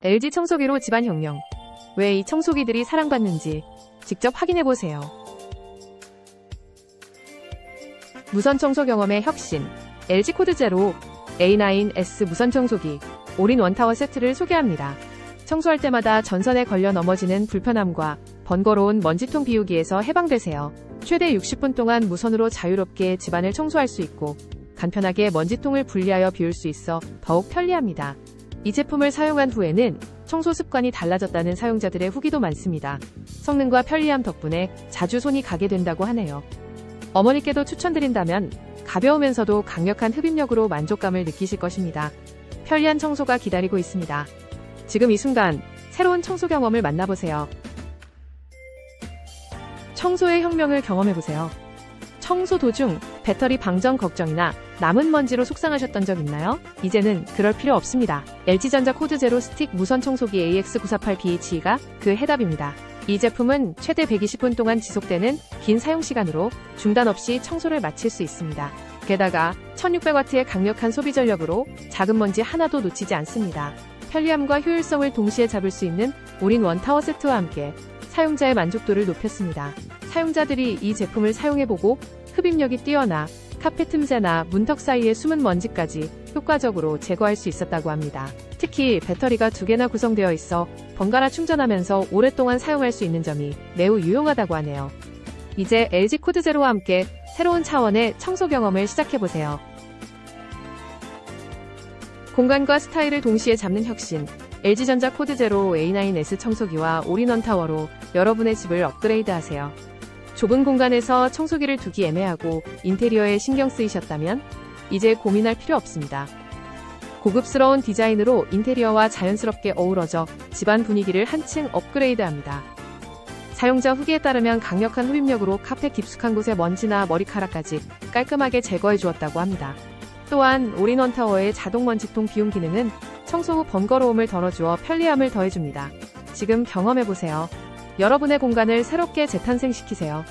LG 청소기로 집안 혁명. 왜 이 청소기들이 사랑받는지 직접 확인해보세요. 무선 청소 경험의 혁신. LG 코드 제로 A9S 무선 청소기 올인 원타워 세트를 소개합니다. 청소할 때마다 전선에 걸려 넘어지는 불편함과 번거로운 먼지통 비우기에서 해방되세요. 최대 60분 동안 무선으로 자유롭게 집안을 청소할 수 있고 간편하게 먼지통을 분리하여 비울 수 있어 더욱 편리합니다. 이 제품을 사용한 후에는 청소 습관이 달라졌다는 사용자들의 후기도 많습니다. 성능과 편리함 덕분에 자주 손이 가게 된다고 하네요. 어머니께도 추천드린다면 가벼우면서도 강력한 흡입력으로 만족감을 느끼실 것입니다. 편리한 청소가 기다리고 있습니다. 지금 이 순간 새로운 청소 경험을 만나보세요. 청소의 혁명을 경험해보세요. 청소 도중 배터리 방전 걱정이나 남은 먼지로 속상하셨던 적 있나요? 이제는 그럴 필요 없습니다. LG전자 코드 제로 스틱 무선 청소기 AX948BHE가 그 해답입니다. 이 제품은 최대 120분 동안 지속되는 긴 사용 시간으로 중단 없이 청소를 마칠 수 있습니다. 게다가 1600W의 강력한 소비 전력으로 작은 먼지 하나도 놓치지 않습니다. 편리함과 효율성을 동시에 잡을 수 있는 올인 원 타워 세트와 함께 사용자의 만족도를 높였습니다. 사용자들이 이 제품을 사용해보고 흡입력이 뛰어나 카페 틈새나 문턱 사이의 숨은 먼지까지 효과적으로 제거할 수 있었다고 합니다. 특히 배터리가 두 개나 구성되어 있어 번갈아 충전하면서 오랫동안 사용할 수 있는 점이 매우 유용하다고 하네요. 이제 LG 코드 제로와 함께 새로운 차원의 청소 경험을 시작해보세요. 공간과 스타일을 동시에 잡는 혁신. LG전자 코드 제로 A9S 청소기와 올인원 타워로 여러분의 집을 업그레이드 하세요. 좁은 공간에서 청소기를 두기 애매하고 인테리어에 신경 쓰이셨다면 이제 고민할 필요 없습니다. 고급스러운 디자인으로 인테리어와 자연스럽게 어우러져 집안 분위기를 한층 업그레이드합니다. 사용자 후기에 따르면 강력한 흡입력으로 카페 깊숙한 곳의 먼지나 머리카락까지 깔끔하게 제거해 주었다고 합니다. 또한 올인원 타워의 자동 먼지통 비움 기능은 청소 후 번거로움을 덜어주어 편리함을 더해줍니다. 지금 경험해보세요. 여러분의 공간을 새롭게 재탄생시키세요.